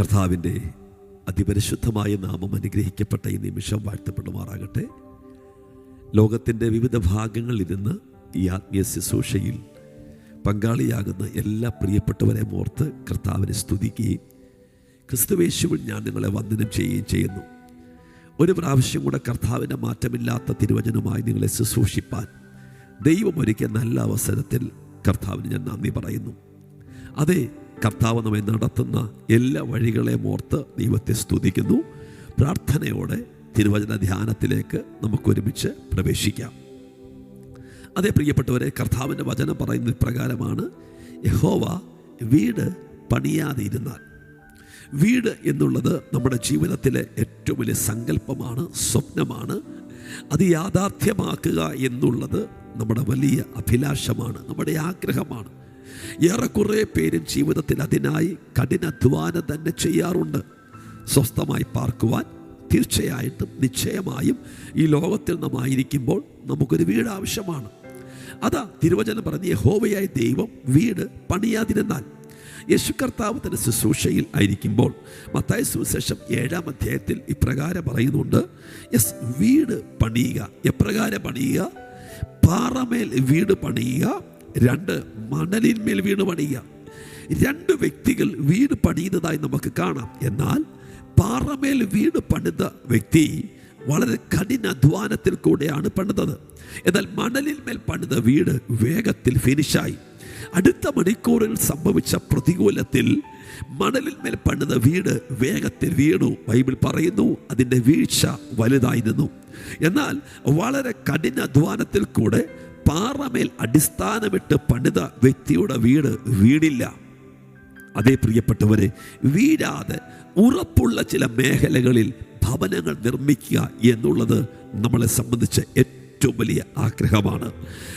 കർത്താവിന്റെ അതിപരിശുദ്ധമായ നാമം അനുഗ്രഹിക്കപ്പെട്ട ഈ നിമിഷം വാഴ്ത്തപ്പെടുമാറാകട്ടെ. ലോകത്തിന്റെ വിവിധ ഭാഗങ്ങളിൽ ഇരുന്ന് ഈ ആത്മീയ ശുശ്രൂഷയിൽ പങ്കാളിയാകുന്ന എല്ലാ പ്രിയപ്പെട്ടവരെ ഓർത്ത് കർത്താവിനെ സ്തുതിക്കുകയും ക്രിസ്തുവേശുവിൽ ഞാൻ നിങ്ങളെ വന്ദനം ചെയ്യുകയും ചെയ്യുന്നു. ഒരു പ്രാവശ്യം കൂടെ കർത്താവിന്റെ മാറ്റമില്ലാത്ത തിരുവചനമായി നിങ്ങളെ ശുശ്രൂഷിപ്പാൻ ദൈവം ഒരുക്കിയ നല്ല അവസരത്തിൽ കർത്താവിന് ഞാൻ നന്ദി പറയുന്നു. അതെ കർത്താവ് നമ്മെ നടത്തുന്ന എല്ലാ വഴികളെയും ഓർത്ത് ദൈവത്തെ സ്തുതിക്കുന്നു. പ്രാർത്ഥനയോടെ തിരുവചന ധ്യാനത്തിലേക്ക് നമുക്കൊരുമിച്ച് പ്രവേശിക്കാം. അതേ പ്രിയപ്പെട്ടവരെ കർത്താവിന്റെ വചനം പറയുന്ന പ്രകാരമാണ് യഹോവ വീട് പണിയാതിരുന്നാൽ. വീട് എന്നുള്ളത് നമ്മുടെ ജീവിതത്തിലെ ഏറ്റവും വലിയ സങ്കല്പമാണ് സ്വപ്നമാണ്. അത് യാഥാർത്ഥ്യമാക്കുക എന്നുള്ളത് നമ്മുടെ വലിയ അഭിലാഷമാണ് നമ്മുടെ ആഗ്രഹമാണ്. ഏറെക്കുറെ പേരും ജീവിതത്തിൽ അതിനായി കഠിനാധ്വാനം തന്നെ ചെയ്യാറുണ്ട്. സ്വസ്ഥമായി പാർക്കുവാൻ തീർച്ചയായിട്ടും നിശ്ചയമായും ഈ ലോകത്തിൽ നമ്മായിരിക്കുമ്പോൾ നമുക്കൊരു വീട് ആവശ്യമാണ്. അതാ തിരുവചനം പറഞ്ഞ ഹോവയായ ദൈവം വീട് പണിയാതിരുന്നാൽ. യേശു കർത്താവ് തന്റെ ശുശ്രൂഷയിൽ ആയിരിക്കുമ്പോൾ മത്തായ സുവിശേഷം ഏഴാം അധ്യായത്തിൽ ഇപ്രകാരം പറയുന്നുണ്ട് യെസ് വീട് പണിയുക. എപ്രകാരം പണിയുക? പാറമേൽ വീട് പണിയുക രണ്ട് മണലിന്മേൽ വീണ് പണിയുക. രണ്ട് വ്യക്തികൾ വീട് പണിയുന്നതായി നമുക്ക് കാണാം. എന്നാൽ പാറമേൽ വീട് പണിത വ്യക്തി വളരെ കഠിന അധ്വാനത്തിൽ കൂടെയാണ് പണിതത്. എന്നാൽ മണലിൽ മേൽ പണിത വീട് വേഗത്തിൽ ഫിനിഷായി അടുത്ത മണിക്കൂറിൽ സംഭവിച്ച പ്രതികൂലത്തിൽ മണലിൽ മേൽ പണിത വീട് വേഗത്തിൽ വീണു. ബൈബിൾ പറയുന്നു അതിന്റെ വീഴ്ച വലുതായിരുന്നു എന്നാൽ വളരെ കഠിന അധ്വാനത്തിൽ കൂടെ പാറമേൽ അടിസ്ഥാനമിട്ട് പണിത വ്യക്തിയുടെ വീട് വീടില്ല. അതേ പ്രിയപ്പെട്ടവരെ വീഴാതെ ഉറപ്പുള്ള ചില മേഖലകളിൽ ഭവനങ്ങൾ നിർമ്മിക്കുക എന്നുള്ളത് നമ്മളെ സംബന്ധിച്ച് ഏറ്റവും വലിയ ആഗ്രഹമാണ്.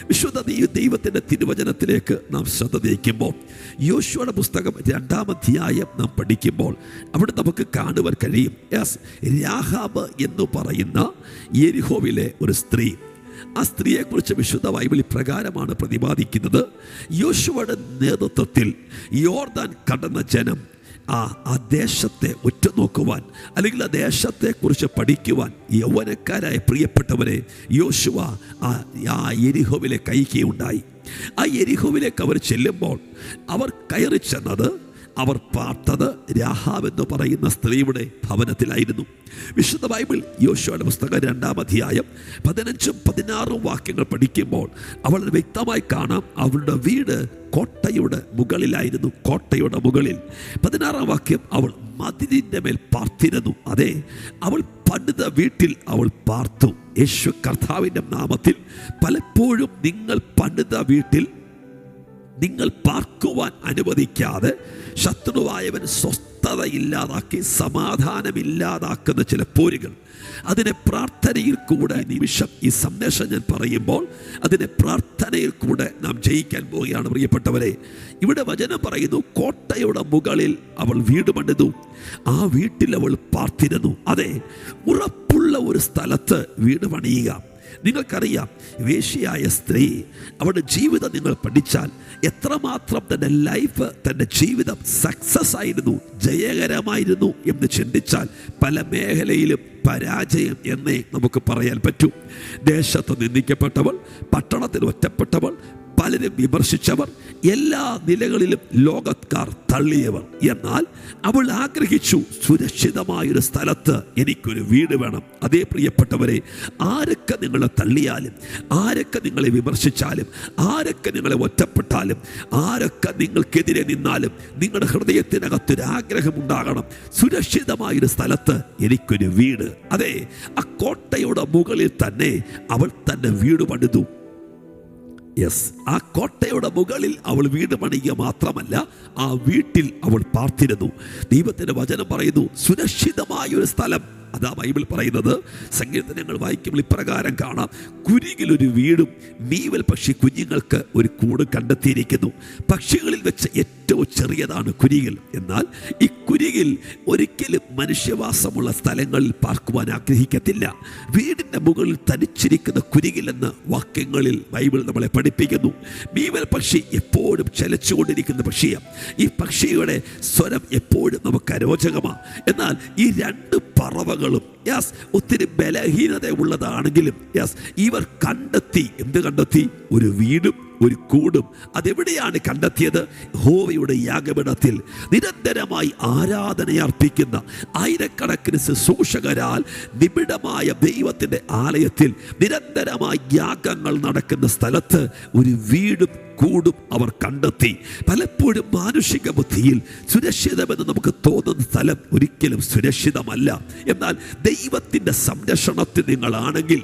വിശ്വത ദൈവ ദൈവത്തിന്റെ തിരുവചനത്തിലേക്ക് നാം ശ്രദ്ധ നയിക്കുമ്പോൾ യോശുവയുടെ പുസ്തകം രണ്ടാമധ്യായം നാം പഠിക്കുമ്പോൾ അവിടെ നമുക്ക് കാണുവാൻ കഴിയും. യെസ് രാഹാബ് എന്ന് പറയുന്ന എരിഹോവിലെ ഒരു സ്ത്രീ. ആ സ്ത്രീയെക്കുറിച്ച് വിശുദ്ധ ബൈബിൾ പ്രകാരമാണ് പ്രതിപാദിക്കുന്നത്. യോശുവയുടെ നേതൃത്വത്തിൽ യോർദാൻ കടന്ന ജനം ആ ആ ദേശത്തെ ഉറ്റുനോക്കുവാൻ അല്ലെങ്കിൽ ആ ദേശത്തെക്കുറിച്ച് പഠിക്കുവാൻ യൗവനക്കാരായ പ്രിയപ്പെട്ടവരെ യോശുവ ആ ആ എരിഹോവിലെ കൈക്കുകയുണ്ടായി ആ എരിഹോവിലേക്ക് അവർ ചെല്ലുമ്പോൾ അവർ കയറി ചെന്നത് അവർ പാർത്തത് രാഹാവ് എന്ന് പറയുന്ന സ്ത്രീയുടെ ഭവനത്തിലായിരുന്നു. വിശുദ്ധ ബൈബിൾ യോശുവയുടെ പുസ്തകം രണ്ടാം അധ്യായം പതിനഞ്ചും പതിനാറും വാക്യങ്ങൾ പഠിക്കുമ്പോൾ അവൾ വ്യക്തമായി കാണാം. അവളുടെ വീട് കോട്ടയുടെ മുകളിലായിരുന്നു. കോട്ടയുടെ മുകളിൽ പതിനാറാം വാക്യം അവൾ മതിലിന്റെ മേൽ പാർത്തിരുന്നു. അതെ അവൾ പണിത വീട്ടിൽ അവൾ പാർത്തു. യേശു കർത്താവിന്റെ നാമത്തിൽ പലപ്പോഴും നിങ്ങൾ പണിത വീട്ടിൽ നിങ്ങൾ പാർക്കുവാൻ അനുവദിക്കാതെ ശത്രുവായവൻ സ്വസ്ഥത ഇല്ലാതാക്കി സമാധാനമില്ലാതാക്കുന്ന ചില പോരുകൾ. അതിനെ പ്രാർത്ഥനയിൽ കൂടെ നിമിഷം ഈ സന്ദേശം ഞാൻ പറയുമ്പോൾ അതിനെ പ്രാർത്ഥനയിൽ കൂടെ നാം ജയിക്കാൻ പോവുകയാണ് പ്രിയപ്പെട്ടവരെ. ഇവിടെ വചനം പറയുന്നു കോട്ടയുടെ മുകളിൽ അവൾ വീട് പണിതു ആ വീട്ടിൽ അവൾ പാർത്തിരുന്നു. അതെ ഉറപ്പുള്ള ഒരു സ്ഥലത്ത് വീട് പണിയുക. നിങ്ങൾക്കറിയാം വേശിയായ സ്ത്രീ അവരുടെ ജീവിതം നിങ്ങൾ പഠിച്ചാൽ എത്രമാത്രം തന്റെ ലൈഫ് തന്റെ ജീവിതം സക്സസ് ആയിരുന്നു ജയകരമായിരുന്നു എന്ന് ചിന്തിച്ചാൽ പല മേഖലയിലും പരാജയം എന്നേ നമുക്ക് പറയാൻ പറ്റൂ. ദേശത്ത് നിന്ദിക്കപ്പെട്ടവൾ പട്ടണത്തിൽ ഒറ്റപ്പെട്ടവൾ പലരും വിമർശിച്ചവർ എല്ലാ നിലകളിലും ലോകക്കാർ തള്ളിയവർ എന്നാൽ അവൾ ആഗ്രഹിച്ചു സുരക്ഷിതമായൊരു സ്ഥലത്ത് എനിക്കൊരു വീട് വേണം. അതേ പ്രിയപ്പെട്ടവരെ ആരൊക്കെ നിങ്ങളെ തള്ളിയാലും ആരൊക്കെ നിങ്ങളെ വിമർശിച്ചാലും ആരൊക്കെ നിങ്ങളെ ഒറ്റപ്പെട്ടാലും ആരൊക്കെ നിങ്ങൾക്കെതിരെ നിന്നാലും നിങ്ങളുടെ ഹൃദയത്തിനകത്തൊരു ആഗ്രഹം ഉണ്ടാകണം. സുരക്ഷിതമായൊരു സ്ഥലത്ത് എനിക്കൊരു വീട് അതെ ആ കോട്ടയുടെ മുകളിൽ തന്നെ അവൾ തന്നെ വീട് പണിതു. യെസ് ആ കോട്ടയുടെ മുകളിൽ അവൾ വീട് പണിയുക മാത്രമല്ല ആ വീട്ടിൽ അവൾ പാർത്തിരുന്നു. ദൈവത്തിന്റെ വചനം പറയുന്നു സുരക്ഷിതമായ ഒരു സ്ഥലം. അതാ ബൈബിൾ പറയുന്നത്. സങ്കീർത്തനങ്ങൾ വായിക്കുമ്പോൾ ഇപ്രകാരം കാണാം. കുരികിലൊരു വീടും മീവൽ പക്ഷി കുഞ്ഞുങ്ങൾക്ക് ഒരു കൂട് കണ്ടെത്തിയിരിക്കുന്നു. പക്ഷികളിൽ വെച്ച് ഏറ്റവും ചെറിയതാണ് കുരികിൽ. എന്നാൽ ഈ കുരികിൽ ഒരിക്കലും മനുഷ്യവാസമുള്ള സ്ഥലങ്ങളിൽ പാർക്കുവാൻ ആഗ്രഹിക്കത്തില്ല. വീടിന്റെ മുകളിൽ തനിച്ചിരിക്കുന്ന കുരികിൽ എന്ന വാക്യങ്ങളിൽ ബൈബിൾ നമ്മളെ പഠിപ്പിക്കുന്നു. മീവൽ പക്ഷി എപ്പോഴും ചലച്ചുകൊണ്ടിരിക്കുന്ന പക്ഷിയാണ്. ഈ പക്ഷിയുടെ സ്വരം എപ്പോഴും നമുക്ക് അരോചകമാണ്. എന്നാൽ ഈ രണ്ട് പറവകളും യാസ് ഒത്തിരി ബലഹീനത ഉള്ളതാണെങ്കിലും യാസ് ഇവർ കണ്ടെത്തി. എന്ത് കണ്ടെത്തി? ഒരു വീടും ഒരു കൂടും. അതെവിടെയാണ് കണ്ടെത്തിയത്? ഹോവയുടെ യാഗപീഠത്തിൽ. നിരന്തരമായി ആരാധന അർപ്പിക്കുന്ന ആയിരക്കണക്കിന് ശുശ്രൂഷകരാൽ നിബിഡമായ ദൈവത്തിന്റെ ആലയത്തിൽ നിരന്തരമായി യാഗങ്ങൾ നടക്കുന്ന സ്ഥലത്ത് ഒരു വീടും കൂടും അവർ കണ്ടെത്തി. പലപ്പോഴും മാനുഷിക ബുദ്ധിയിൽ സുരക്ഷിതമെന്ന് നമുക്ക് തോന്നുന്ന സ്ഥലം ഒരിക്കലും സുരക്ഷിതമല്ല. എന്നാൽ ദൈവത്തിന്റെ സംരക്ഷണത്തിൽ നിങ്ങളാണെങ്കിൽ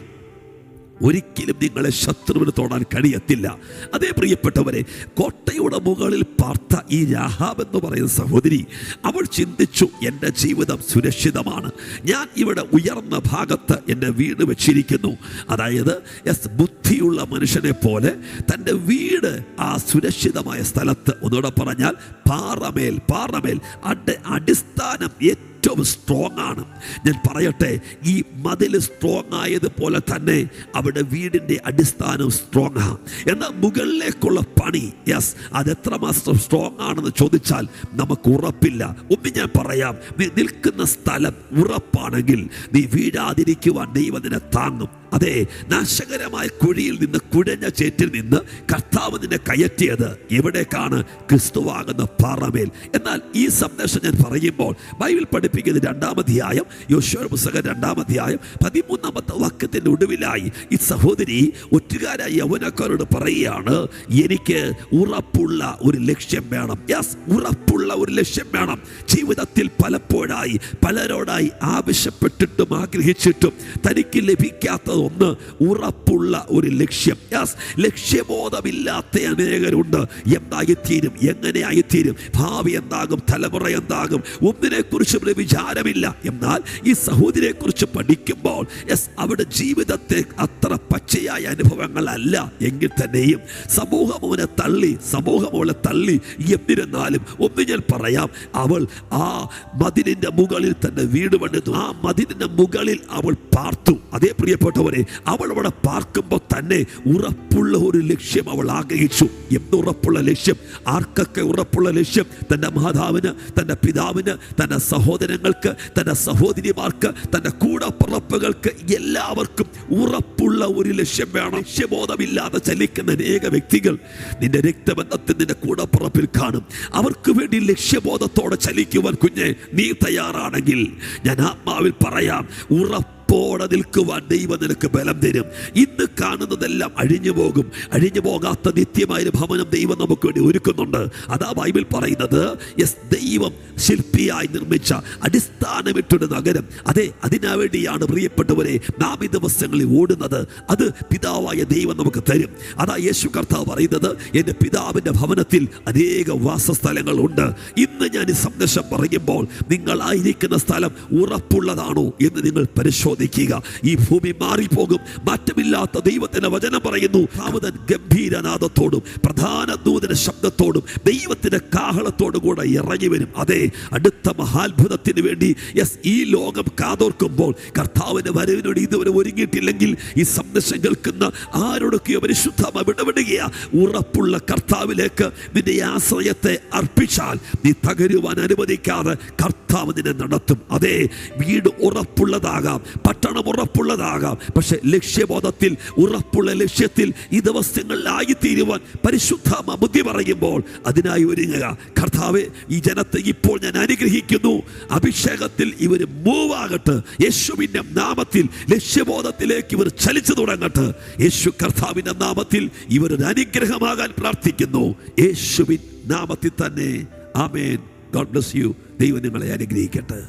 ഒരിക്കലും നിങ്ങളെ ശത്രുവിന് തോടാൻ കഴിയത്തില്ല. അതേ പ്രിയപ്പെട്ടവരെ കോട്ടയുടെ മുകളിൽ പാർത്ത ഈ രാഹാബ് എന്ന് പറയുന്ന സഹോദരി അവൾ ചിന്തിച്ചു എന്റെ ജീവിതം സുരക്ഷിതമാണ്. ഞാൻ ഇവിടെ ഉയർന്ന ഭാഗത്ത് എന്റെ വീട് വെച്ചിരിക്കുന്നു. അതായത് എസ് ബുദ്ധിയുള്ള മനുഷ്യനെ പോലെ തന്റെ വീട് ആ സുരക്ഷിതമായ സ്ഥലത്ത് ഒന്നുകൂടെ പറഞ്ഞാൽ പാറമേൽ പാറമേൽ അടിസ്ഥാനം സ്ട്രോങ് ആണ്. ഞാൻ പറയട്ടെ ഈ മതിൽ സ്ട്രോങ് ആയതുപോലെ തന്നെ അവിടെ വീടിന്റെ അടിസ്ഥാനം സ്ട്രോങ് ആണ് എന്നാൽ മുകളിലേക്കുള്ള പണി യെസ് അത് എത്രമാത്രം സ്ട്രോങ് ആണെന്ന് ചോദിച്ചാൽ നമുക്ക് ഉറപ്പില്ല. ഒന്ന് ഞാൻ പറയാം നീ നിൽക്കുന്ന സ്ഥലം ഉറപ്പാണെങ്കിൽ നീ വീഴാതിരിക്കുവാൻ ദൈവത്തിനെ താങ്ങും. അതെ നാശകരമായ കുഴിയിൽ നിന്ന് കുഴഞ്ഞ ചേറ്റിൽ നിന്ന് കർത്താവ് നിന്നെ കയറ്റിയത് എവിടേക്കാണ്? ക്രിസ്തുവാകുന്ന പാറമേൽ. എന്നാൽ ഈ സന്ദേശം ഞാൻ പറയുമ്പോൾ ബൈബിൾ പഠിപ്പിക്കുന്ന രണ്ടാമധ്യായം യോശോ പുസ്തകം രണ്ടാമധ്യായം പതിമൂന്നാമത്തെ വാക്യത്തിന്റെ ഒടുവിലായി ഈ സഹോദരി ഒറ്റുകാരായ യൗവനക്കാരോട് പറയുകയാണ് എനിക്ക് ഉറപ്പുള്ള ഒരു ലക്ഷ്യം വേണം. യെസ് ഉറപ്പുള്ള ഒരു ലക്ഷ്യം വേണം. ജീവിതത്തിൽ പലപ്പോഴായി പലരോടായി ആവശ്യപ്പെട്ടിട്ടും ആഗ്രഹിച്ചിട്ടും തനിക്ക് ലഭിക്കാത്ത ഒന്ന് ഉറപ്പുള്ള ഒരു ലക്ഷ്യം. യാസ് ലക്ഷ്യബോധമില്ലാത്ത അനേകരുണ്ട്. എന്തായിത്തീരും? എങ്ങനെയായിത്തീരും ഭാവി എന്താകും? തലമുറ എന്താകും? ഒന്നിനെ കുറിച്ചും ഒരു വിചാരമില്ല. എന്നാൽ ഈ സഹോദരിയെ കുറിച്ച് പഠിക്കുമ്പോൾ യെസ് അവിടെ ജീവിതത്തെ അത്ര പച്ചയായ അനുഭവങ്ങളല്ല. എങ്കിൽ തന്നെയും സമൂഹം അവനെ തള്ളി സമൂഹം തള്ളി എന്നിരുന്നാലും ഒന്ന് ഞാൻ പറയാം അവൾ ആ മതിലിന്റെ മുകളിൽ തന്നെ വീട് പണിതു. ആ മതിലിന്റെ മുകളിൽ അവൾ പാർത്തു. അതേ പ്രിയപ്പെട്ടവരെ അവൾ അവിടെ പാർക്കുമ്പോൾ തന്നെ ഉറപ്പുള്ള ഒരു ലക്ഷ്യം അവൾ ആഗ്രഹിച്ചു. എന്തുറപ്പുള്ള ലക്ഷ്യം? ആർക്കൊക്കെ ഉറപ്പുള്ള ലക്ഷ്യം? തന്റെ മാതാവിന് തന്റെ പിതാവിന് തന്റെ സഹോദരങ്ങൾക്ക് തന്റെ സഹോദരിമാർക്ക് തന്റെ കൂടപ്പുറപ്പുകൾക്ക് എല്ലാവർക്കും ഉറപ്പുള്ള ഒരു ലക്ഷ്യം വേണം. ലക്ഷ്യബോധമില്ലാതെ ചലിക്കുന്ന അനേക വ്യക്തികൾ നിന്റെ രക്തബന്ധത്തിൽ നിന്റെ കൂടപ്പുറപ്പിൽ കാണും. അവർക്ക് വേണ്ടി ലക്ഷ്യബോധത്തോടെ ചലിക്കുവാൻ കുഞ്ഞെ നീ തയ്യാറാണെങ്കിൽ ഞാൻ ആത്മാവിൽ പറയാം ഉറപ്പ് ഉറപ്പോടെ നിൽക്കുവാൻ ദൈവം നിനക്ക് ബലം തരും. ഇന്ന് കാണുന്നതെല്ലാം അഴിഞ്ഞു പോകും. അഴിഞ്ഞു പോകാത്ത നിത്യമായ ഭവനം ദൈവം നമുക്ക് വേണ്ടി ഒരുക്കുന്നുണ്ട്. അതാ ബൈബിൾ പറയുന്നത് യെസ് ദൈവം ശില്പിയായി നിർമ്മിച്ച അടിസ്ഥാനമിട്ടൊരു നഗരം. അതെ അതിനു വേണ്ടിയാണ് പ്രിയപ്പെട്ടവരെ നാം ഈ ദിവസങ്ങളിൽ ഓടുന്നത്. അത് പിതാവായ ദൈവം നമുക്ക് തരും. അതാ യേശു കർത്താവ് പറയുന്നത് എന്റെ പിതാവിന്റെ ഭവനത്തിൽ അനേക വാസസ്ഥലങ്ങളുണ്ട്. ഇന്ന് ഞാൻ ഈ സന്ദേശം പറയുമ്പോൾ നിങ്ങളായിരിക്കുന്ന സ്ഥലം ഉറപ്പുള്ളതാണോ എന്ന് നിങ്ങൾ പരിശോധിക്കുക ഈ ഭൂമി മാറിപ്പോകും. മാറ്റമില്ലാത്ത ദൈവത്തിന്റെ വചനം പറയുന്നു. ഭാവതൻ ഗംഭീരനാഥത്തോടും പ്രധാന ദൂതന ശബ്ദത്തോടും ദൈവത്തിന്റെ കാഹളത്തോടും കൂടെ ഇറങ്ങി വരും. അതെ അടുത്ത മഹാത്ഭുതത്തിന് വേണ്ടി യെസ് ഈ ലോകം കാതോർക്കുമ്പോൾ കർത്താവിന്റെ വരവിനോട് ഇതുവരെ ഒരുങ്ങിയിട്ടില്ലെങ്കിൽ ഈ സന്ദേശം കേൾക്കുന്ന ആരോടൊക്കെയോ പരിശുദ്ധ വിടവിടുകയാ. ഉറപ്പുള്ള കർത്താവിലേക്ക് നിന്റെ ആശ്രയത്തെ അർപ്പിച്ചാൽ നീ തകരുവാൻ അനുവദിക്കാതെ നിന്നെ നടത്തും. അതെ വീട് ഉറപ്പുള്ളതാകാം പട്ടണം ഉറപ്പുള്ളതാകാം. പക്ഷെ ലക്ഷ്യബോധത്തിൽ ഉറപ്പുള്ള ലക്ഷ്യത്തിൽ ഈ ദിവസങ്ങളിലായി തീരുവാൻ പരിശുദ്ധ ബുദ്ധി പറയുമ്പോൾ അതിനായി ഒരുങ്ങുക. കർത്താവ് ഈ ജനത്തെ ഇപ്പോൾ ഞാൻ അനുഗ്രഹിക്കുന്നു. അഭിഷേകത്തിൽ ഇവർ മൂവ് ആകട്ടെ. യേശുവിന്റെ നാമത്തിൽ ലക്ഷ്യബോധത്തിലേക്ക് ഇവർ ചലിച്ചു തുടങ്ങട്ടെ. യേശു കർത്താവിന്റെ നാമത്തിൽ ഇവരൊരു അനുഗ്രഹമാകാൻ പ്രാർത്ഥിക്കുന്നു. യേശുവിൻ നാമത്തിൽ തന്നെ. ആമേൻ. ഗോഡ് ബ്ലസ് യു ദൈവം നിങ്ങളെ അനുഗ്രഹിക്കട്ടെ.